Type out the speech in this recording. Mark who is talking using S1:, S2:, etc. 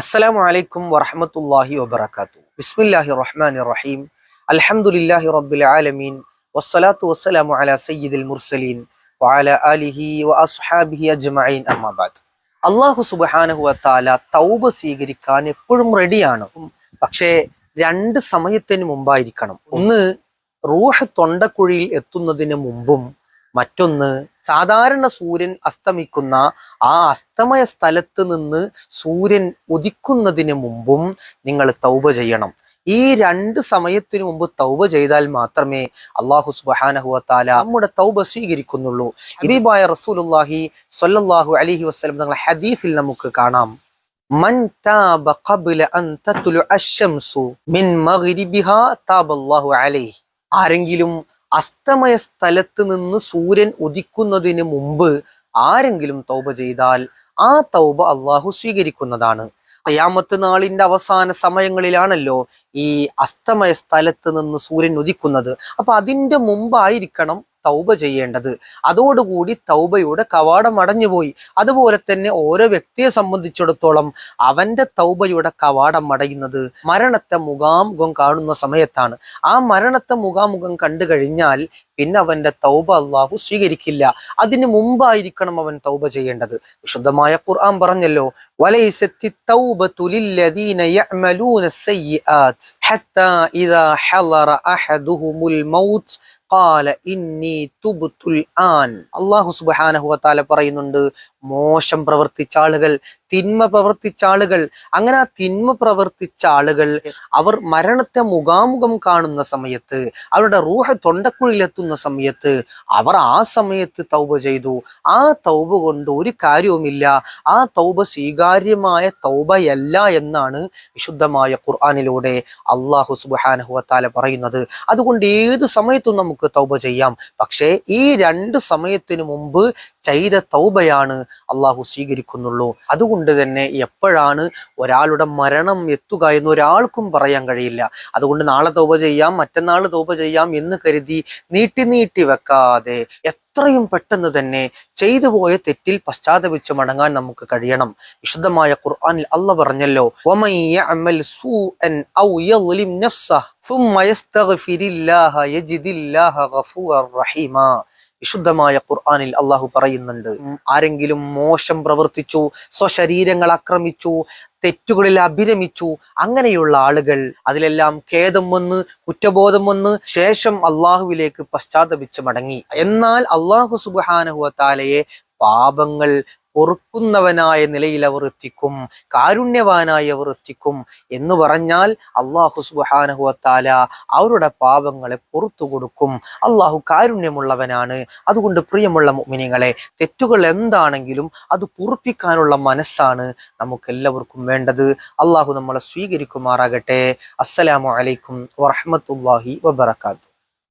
S1: അസ്സലാമു അലൈക്കും വറഹമത്തല്ലാഹി വബർക്കാത്തു ബിസ്മില്ലാഹി റഹ്മാൻ റഹീം അൽഹംദുലില്ലാഹി റബ്ബിൽ ആലമീൻ. വസ്സലാത്തു വസ്സലാമു അലാ സയ്യിദിൽ മുർസലീൻ. വഅല ആലിഹി വഅസ്ഹാബിഹി അജ്മഈൻ. അമ്മാബാദ് അള്ളാഹു സുബ്ഹാനഹു വതആല തൗബ സ്വീകരിക്കാൻ എപ്പോഴും റെഡിയാണ്. പക്ഷേ രണ്ട് സമയത്തിന് മുമ്പായിരിക്കണം. ഒന്ന് റൂഹ് തൊണ്ടക്കുഴിയിൽ എത്തുന്നതിന് മുമ്പും മറ്റൊന്ന് സാധാരണ സൂര്യൻ അസ്തമിക്കുന്ന ആ അസ്തമയ സ്ഥലത്ത് നിന്ന് സൂര്യൻ ഉദിക്കുന്നതിന് മുമ്പും നിങ്ങൾ തൗബ ചെയ്യണം. ഈ രണ്ട് സമയത്തിനു മുമ്പ് തൗബ ചെയ്താൽ മാത്രമേ അള്ളാഹു സുബാനഹുവത്താല നമ്മുടെ തൗബ സ്വീകരിക്കുന്നുള്ളൂ. ഹബീബായ റസൂലുല്ലാഹി സൊല്ലാഹു അലിഹി വസ്ലം തങ്ങളെ ഹദീസിൽ നമുക്ക് കാണാം. മഗ്രിബിഹാ الله عليه ആരെങ്കിലും അസ്തമയ സ്ഥലത്ത് നിന്ന് സൂര്യൻ ഉദിക്കുന്നതിന് മുമ്പ് ആരെങ്കിലും തൗബ ചെയ്താൽ ആ തൗബ അള്ളാഹു സ്വീകരിക്കുന്നതാണ്. ഖയാമത്ത് നാളിന്റെ അവസാന സമയങ്ങളിലാണല്ലോ ഈ അസ്തമയ സ്ഥലത്ത് നിന്ന് സൂര്യൻ ഉദിക്കുന്നത്. അപ്പൊ അതിന്റെ മുമ്പായിരിക്കണം തൗബ ചെയ്യേണ്ടത്. അതോടുകൂടി തൗബയുടെ കവാടം അടഞ്ഞുപോയി. അതുപോലെ തന്നെ ഓരോ വ്യക്തിയെ സംബന്ധിച്ചിടത്തോളം അവന്റെ തൗബയുടെ കവാടം അടയുന്നത് മരണത്തെ മുഖാമുഖം കാണുന്ന സമയത്താണ്. ആ മരണത്തെ മുഖാമുഖം കണ്ടു കഴിഞ്ഞാൽ പിന്നെ അവന്റെ തൗബ അള്ളാഹു സ്വീകരിക്കില്ല. അതിന് മുമ്പായിരിക്കണം അവൻ തൗബ ചെയ്യേണ്ടത്. വിശുദ്ധമായ ഖുർആൻ പറഞ്ഞല്ലോ സയ്യിആത് ഖാല ഇന്നി തുബ്തുൽ ആൻ. അള്ളാഹു സുബ്ഹാനഹു പറയുന്നുണ്ട് മോശം പ്രവർത്തിച്ച ആളുകൾ തിന്മ പ്രവർത്തിച്ച ആളുകൾ. അങ്ങനെ ആ തിന്മ പ്രവർത്തിച്ച ആളുകൾ അവർ മരണത്തെ മുഖാമുഖം കാണുന്ന സമയത്ത് അവരുടെ റൂഹ തൊണ്ടക്കുഴിയിലെത്തുന്ന സമയത്ത് അവർ ആ സമയത്ത് തൗബ ചെയ്തു. ആ തൗബ കൊണ്ട് ഒരു കാര്യവുമില്ല. ആ തൗബ സ്വീകാര്യമായ തൗബയല്ല എന്നാണ് വിശുദ്ധമായ ഖുർആാനിലൂടെ അള്ളാഹു സുബാനഹുവത്താല പറയുന്നത്. അതുകൊണ്ട് ഏത് സമയത്തും നമുക്ക് തൗബ ചെയ്യാം. പക്ഷേ ഈ രണ്ട് സമയത്തിന് മുമ്പ് ചെയ്ത തൗബയാണ് അള്ളാഹു സ്വീകരിക്കുന്നുള്ളൂ. അതുകൊണ്ട് തന്നെ എപ്പോഴാണ് ഒരാളുടെ മരണം എത്തുക എന്ന് ഒരാൾക്കും പറയാൻ കഴിയില്ല. അതുകൊണ്ട് നാളെ തോപ ചെയ്യാം മറ്റന്നാൾ തോപ ചെയ്യാം എന്ന് കരുതി നീട്ടി നീട്ടി വെക്കാതെ എത്രയും പെട്ടെന്ന് തന്നെ ചെയ്തു പോയ തെറ്റിൽ പശ്ചാത്തപിച്ച് മടങ്ങാൻ നമുക്ക് കഴിയണം. വിശുദ്ധമായ ഖുർആനിൽ അല്ല പറഞ്ഞല്ലോ വിശുദ്ധമായ ഖുർആാനിൽ അള്ളാഹു പറയുന്നുണ്ട്. ആരെങ്കിലും മോശം പ്രവർത്തിച്ചു സ്വശരീരങ്ങൾ ആക്രമിച്ചു തെറ്റുകളിൽ അഭിരമിച്ചു അങ്ങനെയുള്ള ആളുകൾ അതിലെല്ലാം ഖേദം വന്ന് കുറ്റബോധം വന്ന് ശേഷം അള്ളാഹുവിലേക്ക് പശ്ചാത്തപിച്ച് മടങ്ങി. എന്നാൽ അള്ളാഹു സുബാനഹുവത്താലയെ പാപങ്ങൾ പൊറുക്കുന്നവനായ നിലയിൽ അവർ എത്തിക്കും കാരുണ്യവാനായി അവർ എത്തിക്കും എന്ന് പറഞ്ഞാൽ അള്ളാഹു സുബാനഹുവത്താല അവരുടെ പാപങ്ങളെ പുറത്തു കൊടുക്കും. അള്ളാഹു കാരുണ്യമുള്ളവനാണ്. അതുകൊണ്ട് പ്രിയമുള്ള മിനിങ്ങളെ തെറ്റുകൾ എന്താണെങ്കിലും അത് പൊറുപ്പിക്കാനുള്ള മനസ്സാണ് നമുക്ക് എല്ലാവർക്കും വേണ്ടത്. അള്ളാഹു നമ്മളെ സ്വീകരിക്കുമാറാകട്ടെ. അസ്സലാമു അലൈക്കും വറഹമത്തല്ലാഹി വബർക്കാത്തു